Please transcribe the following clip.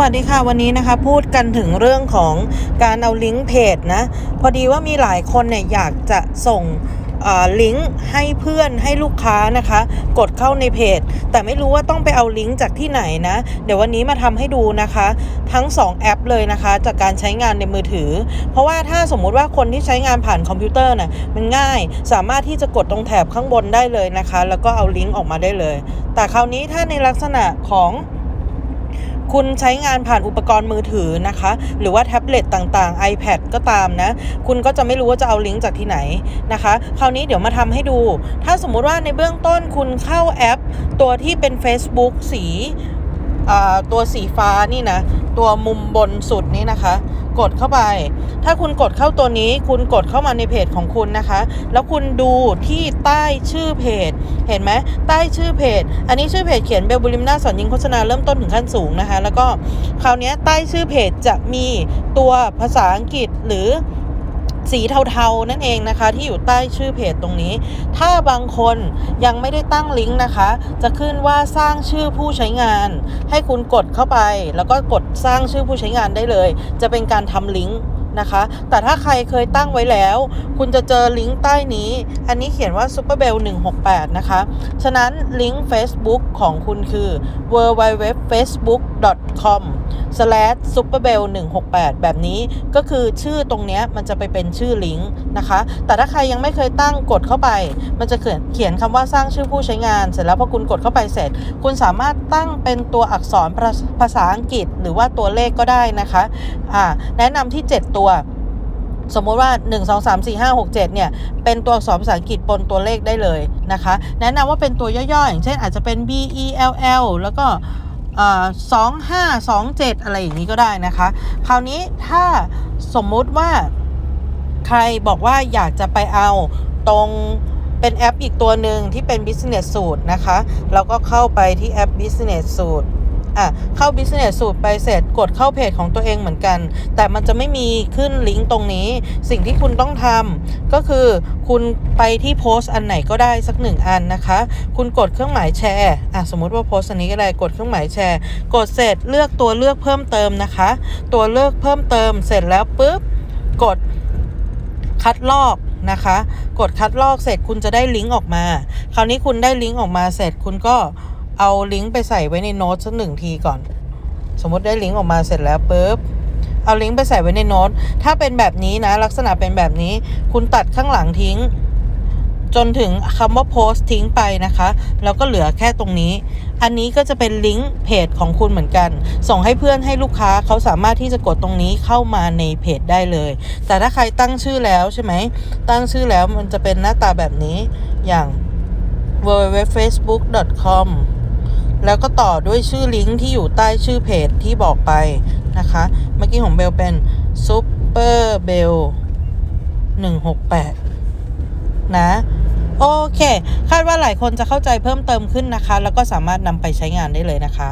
วัสดีค่ะวันนี้นะคะพูดกันถึงเรื่องของการเอาลิงก์เพจนะ พอดีว่ามีหลายคนเนี่ยอยากจะส่งลิงก์ให้เพื่อนให้ลูกค้านะคะ กดเข้าในเพจ แต่ไม่รู้ว่าต้องไปเอาลิงก์จากที่ไหนนะ เดี๋ยววันนี้มาทำให้ดูนะคะ ทั้ง 2 แอปเลยนะคะ จากการใช้งานในมือถือ เพราะว่าถ้าสมมุติว่าคนที่ใช้งานผ่านคอมพิวเตอร์น่ะมันง่ายสามารถที่จะกดตรงแถบข้างบนได้เลยนะคะ แล้วก็เอาลิงก์ออกมาได้เลย แต่คราวนี้ถ้าในลักษณะของ คุณใช้งานผ่านอุปกรณ์มือถือนะคะ หรือว่าแท็บเล็ตต่างๆ iPad ก็ตามนะ คุณก็จะไม่รู้ว่าจะเอาลิงก์จากที่ไหนนะคะ คราวนี้เดี๋ยวมาทำให้ดู ถ้าสมมุติว่าในเบื้องต้นคุณเข้าแอป ตัวที่เป็น Facebook สีอ่าตัวสีฟ้านี่นะ ตัวมุมบนสุดนี้นะคะ กดเข้าไป ถ้าคุณกดเข้าตัวนี้ คุณกดเข้ามาในเพจของคุณนะคะ แล้วคุณดูที่ใต้ชื่อเพจ เห็นไหมใต้ชื่อเพจ อันนี้ชื่อเพจเขียนเบลบุริมนาสอนยิงโฆษณาเริ่มต้นถึงขั้นสูงนะคะ แล้วก็คราวนี้ใต้ชื่อเพจจะมีตัวภาษาอังกฤษหรือ สีเทาๆนั่นเองนะคะ ที่อยู่ใต้ชื่อเพจตรงนี้ ถ้าบางคนยังไม่ได้ตั้งลิงก์นะคะ จะขึ้นว่าสร้างชื่อผู้ใช้งาน ให้คุณกดเข้าไป แล้วก็กดสร้างชื่อผู้ใช้งานได้เลย จะเป็นการทำลิงก์ นะคะ แต่ถ้าใครเคยตั้งไว้แล้ว คุณจะเจอลิงก์ใต้นี้ อันนี้เขียนว่า superbell 168 นะคะ ฉะนั้นลิงก์ Facebook ของคุณคือ www.facebook.com slash superbell 168 แบบนี้ก็คือชื่อตรงนี้มันจะไปเป็นชื่อลิงก์นะคะ แต่ถ้าใครยังไม่เคยตั้งกดเข้าไป มันจะเขียนคำว่าสร้างชื่อผู้ใช้งาน เสร็จแล้วพอคุณกดเข้าไปเสร็จ คุณสามารถตั้งเป็นตัวอักษรภาษาอังกฤษ หรือว่าตัวเลขก็ได้นะคะอ่าแนะนำที่ 7 ตัวสมมติว่า 1 2 3 4 5 6 7เนี่ยเป็นตัวอักษรภาษาอังกฤษปนตัวเลขได้เลยนะคะ แนะนำว่าเป็นตัวย่อๆอย่างเช่นอาจจะเป็น B E L L แล้วก็สองห้าสองเจ็ดอะไรอย่างนี้ก็ได้นะคะ คราวนี้ถ้าสมมุติว่าใครบอกว่าอยากจะไปเอาตรงเป็นแอปอีกตัวหนึ่งที่เป็น Business Suite นะคะแล้วก็เข้าไปที่แอป Business Suite อะเข้า Business Suite ไปเสร็จกดเข้าเพจของตัวเองเหมือนกัน แต่มันจะไม่มีขึ้นลิงก์ตรงนี้ สิ่งที่คุณต้องทำก็คือคุณไปที่โพสต์อันไหนก็ได้สักหนึ่งอันนะคะ คุณกดเครื่องหมายแชร์อะสมมติว่าโพสต์อันนี้ก็ได้กดเครื่องหมายแชร์ กดเสร็จเลือกตัวเลือกเพิ่มเติมนะคะ ตัวเลือกเพิ่มเติมเสร็จแล้วปุ๊บกดคัดลอกนะคะ กดคัดลอกเสร็จคุณจะได้ลิงก์ออกมา คราวนี้คุณได้ลิงก์ออกมาเสร็จคุณก็ เอาลิงก์ไปใส่ไว้ในโน้ตสักหนึ่งทีก่อน สมมติได้ลิงก์ออกมาเสร็จแล้วปุ๊บเอาลิงก์ไปใส่ไว้ในโน้ต ถ้าเป็นแบบนี้นะ ลักษณะเป็นแบบนี้ คุณตัดข้างหลังทิ้ง จนถึงคำว่าโพสต์ทิ้งไปนะคะ แล้วก็เหลือแค่ตรงนี้ อันนี้ก็จะเป็นลิงก์เพจของคุณเหมือนกัน ส่งให้เพื่อนให้ลูกค้าเขาสามารถที่จะกดตรงนี้เข้ามาในเพจได้เลย แต่ถ้าใครตั้งชื่อแล้วใช่ไหม ตั้งชื่อแล้วมันจะเป็นหน้าตาแบบนี้ อย่าง www.facebook.com แล้วก็ต่อด้วยชื่อลิงก์ที่อยู่ใต้ชื่อเพจที่บอกไปนะคะ เมื่อกี้ของเบลเป็น super bell 168 นะ โอเค คาดว่าหลายคนจะเข้าใจเพิ่มเติมขึ้นนะคะ แล้วก็สามารถนำไปใช้งานได้เลยนะคะ